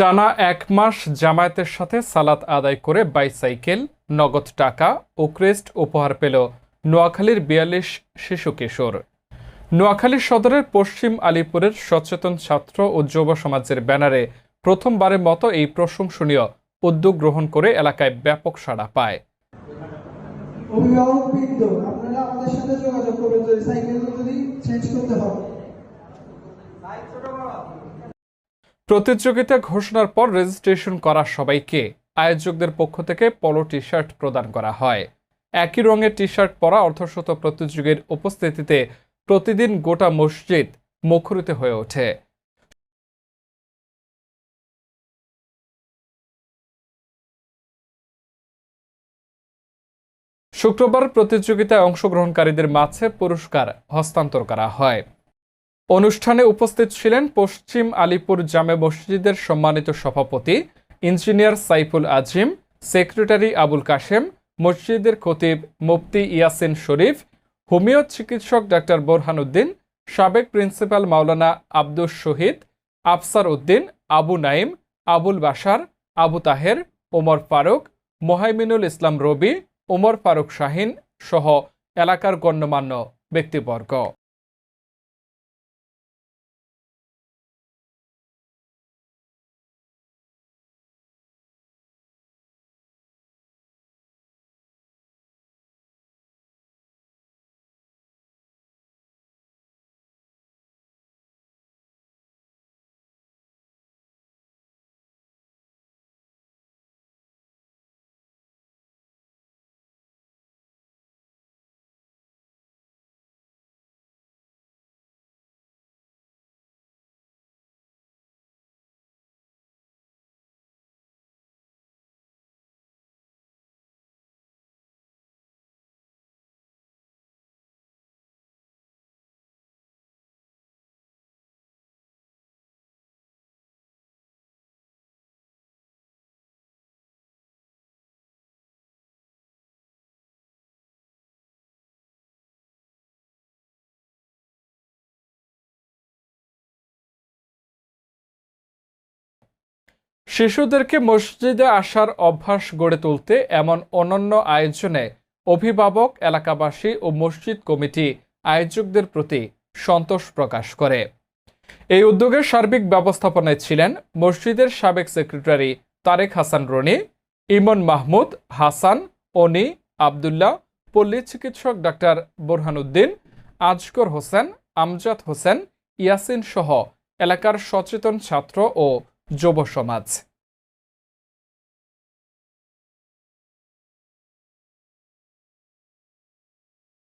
টানা এক মাস জামায়াতের সাথে সালাত আদায় করে বাইসাইকেল, নগদ টাকা ও ক্রেস্ট উপহার পেল নোয়াখালীর বিয়াল্লিশ শিশু কিশোর। নোয়াখালী সদরের পশ্চিম আলিপুরের সচেতন ছাত্র ও যুব সমাজের ব্যানারে প্রথমবারের মতো এই প্রশংসনীয় উদ্যোগ গ্রহণ করে এলাকায় ব্যাপক সাড়া পায়। আপনারা আমাদের সাথে যোগাযোগ করবেন, যদি যদি চেঞ্জ করতে হয়। প্রতিযোগিতা ঘোষণার পর রেজিস্ট্রেশন করা সবাইকে। আয়োজকদের পক্ষ থেকে পলো টি শার্ট প্রদান করা হয়। একই রঙের টি শার্ট পরা অর্ধশত প্রতিযোগীর উপস্থিতিতে প্রতিদিন গোটা মসজিদ মুখরিত হয়ে ওঠে। শুক্রবার প্রতিযোগিতায় অংশগ্রহণকারীদের মাঝে পুরস্কার হস্তান্তর করা হয়। অনুষ্ঠানে উপস্থিত ছিলেন পশ্চিম আলিপুর জামে মসজিদের সম্মানিত সভাপতি ইঞ্জিনিয়ার সাইফুল আজিম, সেক্রেটারি আবুল কাশেম, মসজিদের খতিব মুফতি ইয়াসিন শরীফ, হোমিও চিকিৎসক ডাক্তার বোরহানুদ্দিন, সাবেক প্রিন্সিপাল মাওলানা আব্দুস শহীদ, আফসার উদ্দিন, আবু নাইম, আবুল বাশার, আবু তাহের, ওমর ফারুক, মোহাইমিনুল ইসলাম রবি, ওমর ফারুক শাহিন সহ এলাকার গণ্যমান্য ব্যক্তিবর্গ। শিশুদেরকে মসজিদে আসার অভ্যাস গড়ে তুলতে এমন অনন্য আয়োজনে অভিভাবক, এলাকাবাসী ও মসজিদ কমিটি আয়োজকদের প্রতি সন্তোষ প্রকাশ করে। এই উদ্যোগের সার্বিক ব্যবস্থাপনায় ছিলেন মসজিদের সাবেক সেক্রেটারি তারেক হাসান রনি, ইমন মাহমুদ, হাসান, অনি, আবদুল্লাহ, পল্লী চিকিৎসক ডাক্তার বোরহানুদ্দিন আজকর হোসেন, আমজাদ হোসেন, ইয়াসিন সহ এলাকার সচেতন ছাত্র ও যুব সমাজ।